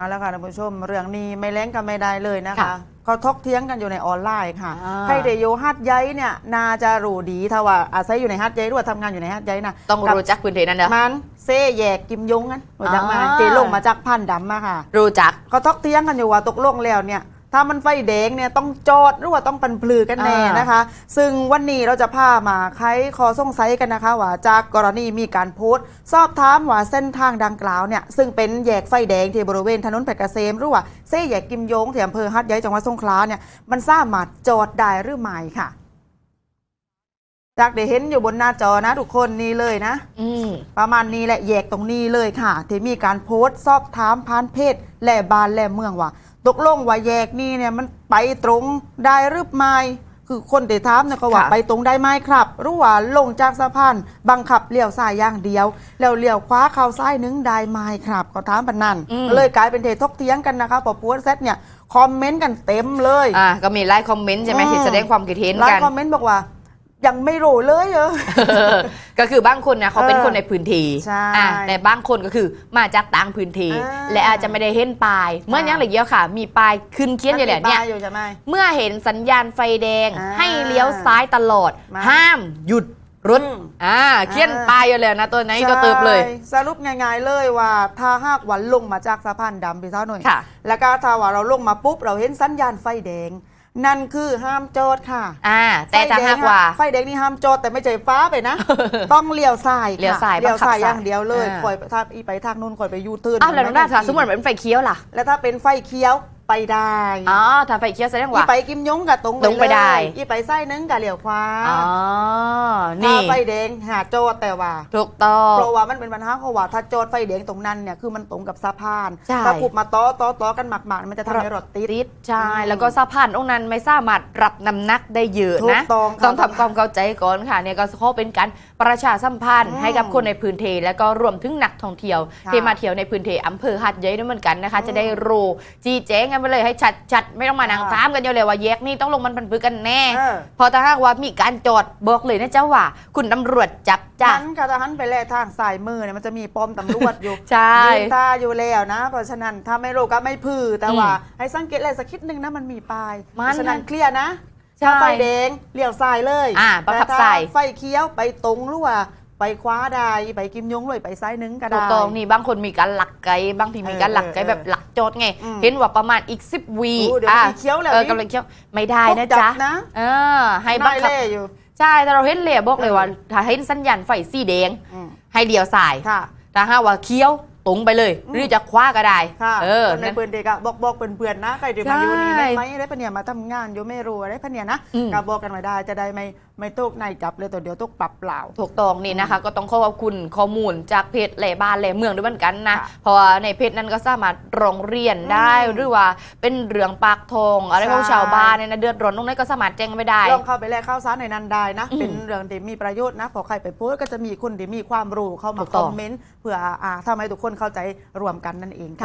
เอาละค่ะท่านผู้ชมเรื่องนี้ไม่แล้งกันไม่ได้เลยนะคะ ค่ะเขาทกเทียงกันอยู่ในออนไลน์ค่ะอ่าใครเดโยฮัดย้ายเนี่ยนาจะรู้ดีถ้าว่าอาศัยอยู่ในฮัดย้ายหรือว่าทำงานอยู่ในฮัดย้ายนะต้องรู้จักพื้นที่นั้นเด้อมันเซ่แยกกิมยงกันรู้จักมาอ่าเตลงมาจากพันดำมาค่ะ รู้จัก เขาทกเทียงกันอยู่ว่าตกลงแล้วเนี่ย ถ้ามันไฟแดงเนี่ยต้องจอดหรือว่าต้องปันพลือกันแน่อ่านนะคะ ซึ่งวันนี้เราจะพามาไขคอสงสัยกันนะคะ ว่าจากกรณีมีการโพสต์ สอบถามว่าเส้นทางดังกล่าวเนี่ยซึ่งเป็นแยกไฟแดงที่บริเวณถนนเพชรเกษมหรือว่าเส้แยกกิมยงที่อำเภอฮัดใหญ่จังหวัดสงขลาเนี่ยมันสามารถจอดได้หรือไม่ค่ะ จากได้เห็นอยู่บนหน้าจอนะทุกคนนี่เลยนะอืมประมาณนี้แหละแยกตรงนี้เลยค่ะ ที่มีการโพสต์สอบถามผ่านเพจและบานและเมืองว่า ตกลงว่าแยกนี้เนี่ยมันไปตรงได้หรือไม่คือคนที่ถามเนี่ยก็ว่าค่ะไปตรงได้ไหมครับหรือว่าลงจากสะพานบังคับเลี้ยวซ้ายอย่างเดียว แล้วเลี้ยวขวาเข้าซ้ายนึงได้ไหมครับ ก็ถามปันนั่นอืม ก็เลยกลายเป็นเททกเถียงกันนะคะพอโพสต์เสร็จเนี่ยคอมเมนต์กันเต็มเลย อ่าก็มีไลค์คอมเมนต์ใช่ไหมอืม ที่แสดงความคิดเห็นหลายกัน คอมเมนต์บอกว่า ยังไม่รู้เลยเออ ก็คือบางคนนะเขาเป็นเออคนในพื้นที่ใช่อะแต่บางคนก็คือมาจากต่างพื้นที่อ่า และอาจจะไม่ได้เห็นป้าย เมื่อยังเหลือเยอะค่ะ มีป้ายขึ้นเคียนอยู่แหละเนี่ยมัมีป้าอยู่ใช่ไหม เมื่อเห็นสัญญาณไฟแดงอ่าให้เลี้ยวซ้ายตลอด มาห้ามหยุดรถอืม อ่าเขียนอ่าป้ายอยู่เลยนะตัวไหนก็เติบเลย ใช่สรุปง่ายๆเลยว่าถ้าหากวันลงมาจากสะพานดำพี่เท่าหน่อย ค่ะ แล้วก็ถ้าว่าเราลงมาปุ๊บ เราเห็นสัญญาณไฟแดง นั่นคือห้ามจอดค่ะอ่าแต่ถ้าไฟแดงหากว่า ไฟแดงนี่ห้ามจอดแต่ไม่ใจฟ้าไปนะ ต้องเลี้ยวซ้ายค่ะเลี้ยวซ้ายเลี้ยวซ้ายบังคับซ้ายอย่างเดียวเลยอ่าคอยถ้าอีไปทางนู้นคอยไปยูเทิร์นอ้าวแล้วน้องดาถ้าสมมติเป็นไฟเขียวล่ะ แล้วถ้าเป็นไฟเขียว ไปได้อ๋อถ้าไฟเขียวแสดงอีว่าไปกิมยงกับตรงตรงไปเลยได้อีไปไส้นึงกับเลี้ยวขวาอ๋อถ้านี่ไฟแดงหาจอดแต่ว่า ถูกต้อง เพราะว่ามันเป็นปัญหาเพราะว่าถ้าจอดไฟแดงตรงนั้นเนี่ยคือมันตรงกับสะพานใช่ ถ้าขุบมาต้อต้อต้อกันหมักๆมันจะทำให้รถติด ติดใช่อืมแล้วก็สะพานตรงนั้นไม่สามารถรับน้ำหนักได้เยอะถูกนะต้องค่ะต้องทำความเข้าใจก่อนค่ะเนี่ยก็เขาเป็นการประชาสัมพันธ์อืมให้กับคนในพื้นที่แล้วก็รวมถึงนักท่องเที่ยวค่ะที่มาเที่ยวในพื้นที่อำเภอหัดใหญ่ด้วยเหมือนกันนะคะอืมจะได้รู้จีแจ้งกันไปเลยให้ชัดชัดๆไม่ต้องมานั่งค่ะตามกันเยอะเลยว่าแยกนี่ต้องลงมันพันพือกันแน่เออพอถ้าหากว่ามีการจอดบอกเลยนะเจ้าว่า คุณตำรวจจับจ้านั้นค่ะถ้าหันไปแลทางสายมือเนี่ยมันจะมีป้อมตำรวจอยู่ใช่ยืนตาอยู่แล้วนะ เพราะฉะนั้นถ้าไม่รู้ก็ไม่พือแต่ว่าอืมให้สังเกตอะไรสักคิดหนึ่งนะมันมีป้ายมันเพราะฉะนั้นเคลียร์นะใช่ถ้าไฟแดงเลี้ยวซ้ายเลยอ่าบังคับแต่ถ้ซ้ายไฟเขียวไปตรงหรือว่า ไปขวาได้ไปกิมยงเลยไปซ้ายนึงก็ได้ ถูกต้องนี่บางคนมีการหลักไกลบางทีมีการหลักไกลเออแบบหลักโจทย์ไง อืม เห็นว่าประมาณอีก 10วีโอ้เดี๋ยวมีเคี้ยวแล้วเออนี่กำลังเคี้ยวไม่ได้นะจัจ๊ะบนะเออให้บังนายคับเล่อยู่ ใช่แต่เราเห็นเลยบอกเลยว่า ถ้าเห็นสัญญาณไฟสีแดง อืม ให้เลี้ยวซ้ายค่ะ ถ้าหากว่าเคี้ยว ตรงไปเลยอืมหรือจะคว้าก็ได้ค่ะเออคนในนะเพื่อนเด็กอะบอกบอกเพื่อนๆนะใครที่มาอยู่นี่ใช่ได้ไหมได้ปะเนี่ยมาทำงานอยู่ไม่รู้ได้ปะเนี่ยนะอืมก็บอกกันมาได้จะได้ไม่ไม่ตกในายจับเลยตัวเดียวตกปรับเปล่า ถูกต้องนี่นะคะ ก็ต้องขอบคุณข้อมูลจากเพจแหล่บ้านแหล่เมืองด้วยเหมือนกันนะค่ะเพราะว่าในเพจนั้นก็สามารถร้องเรียนได้อืมหรือว่าเป็นเรื่องปากทองอะไรของใช่ชาวบ้านเนี่ยนะเดือดร้อนตรงนั้นก็สามารถแจ้งไม่ได้ลองเข้าไปแลกข้าวสารในนั้นได้นะอืมเป็นเรื่องที่มีประโยชน์นะพอใครไปโพสต์ก็จะมีคนที่มีความรู้เข้าถูมากคต้อองมเมนต์เพื่ออ่าทำให้ทุกคนเข้าใจรวมกันนั่นเองค่ะ